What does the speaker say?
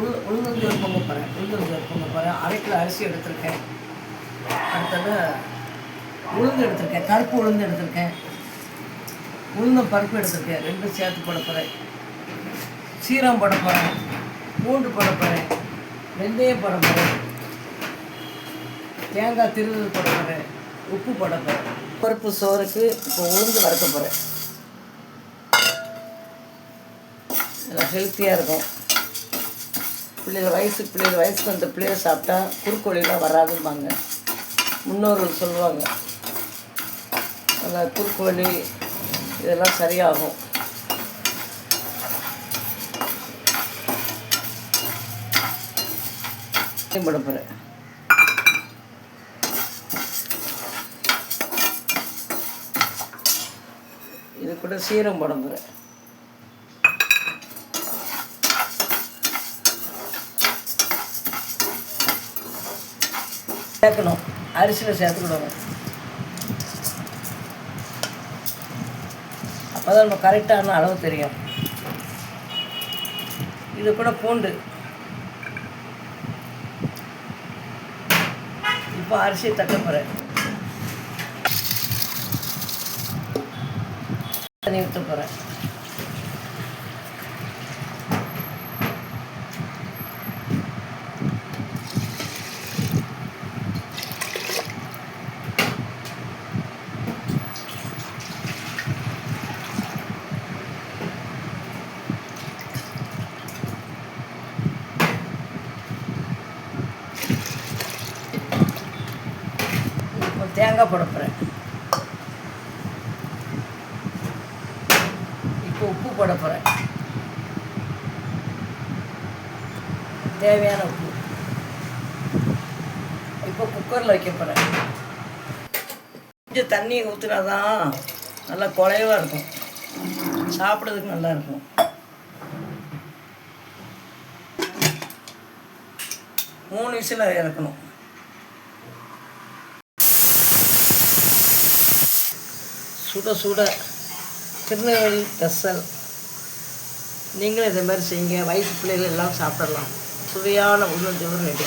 உள் உளுந்தஞ்சோறு பொங்க போகிறேன் உளுந்தஞ்சோறு பொங்க போகிறேன் அரை கிலோ அரிசி எடுத்திருக்கேன். அடுத்தது உளுந்து எடுத்திருக்கேன். கருப்பு உளுந்து எடுத்திருக்கேன். உளுந்தம் பருப்பு எடுத்திருக்கேன். ரெண்டும் சேர்த்து போட போகிறேன் சீரம் போட போகிறேன் பூண்டு போட போகிறேன் வெந்தயம் போட போகிறேன் தேங்காய் திருவள் போட போகிறேன் உப்பு போட போகிறேன் பருப்பு சோறுக்கு இப்போ உளுந்து வறுக்க போகிறேன் நல்லா ஹெல்த்தியாக இருக்கும். பிள்ளைகள் வயசு பிள்ளைகள் வயசுக்கு வந்த பிள்ளைகள் சாப்பிட்டா குறுக்கோழிலாம் வராதும்பாங்க. முன்னோர்கள் சொல்லுவாங்க. அந்த குறுக்கோழி இதெல்லாம் சரியாகும். போட போகிறேன் இது கூட சீரம் போட போகிறேன் சேர்க்கணும். அரிசியில் சேர்த்துக்கிடணும் அப்போ தான் நம்ம கரெக்டான அளவு தெரியும். இது கூட பூண்டு. இப்போ அரிசி தட்ட போகிறேன் தண்ணி ஊற்ற போகிறேன் தேங்காய் போட போகிறேன் இப்போ உப்பு போட போகிறேன் தேவையான உப்பு. இப்போ குக்கரில் வைக்க போகிறேன் கொஞ்சம் தண்ணி ஊற்றினா தான் நல்லா குறைவாக இருக்கும். சாப்பிட்றதுக்கு நல்லா இருக்கும். மூணு விசில் இறக்கணும். சுட சுட திருநெல்வேலி ஸ்பெஷல் நீங்களும் இதே மாதிரி செய்யுங்க. வயசு பிள்ளைகள் எல்லாம் சாப்பிடலாம். சுவையான உளுந்தோறு ரெடி.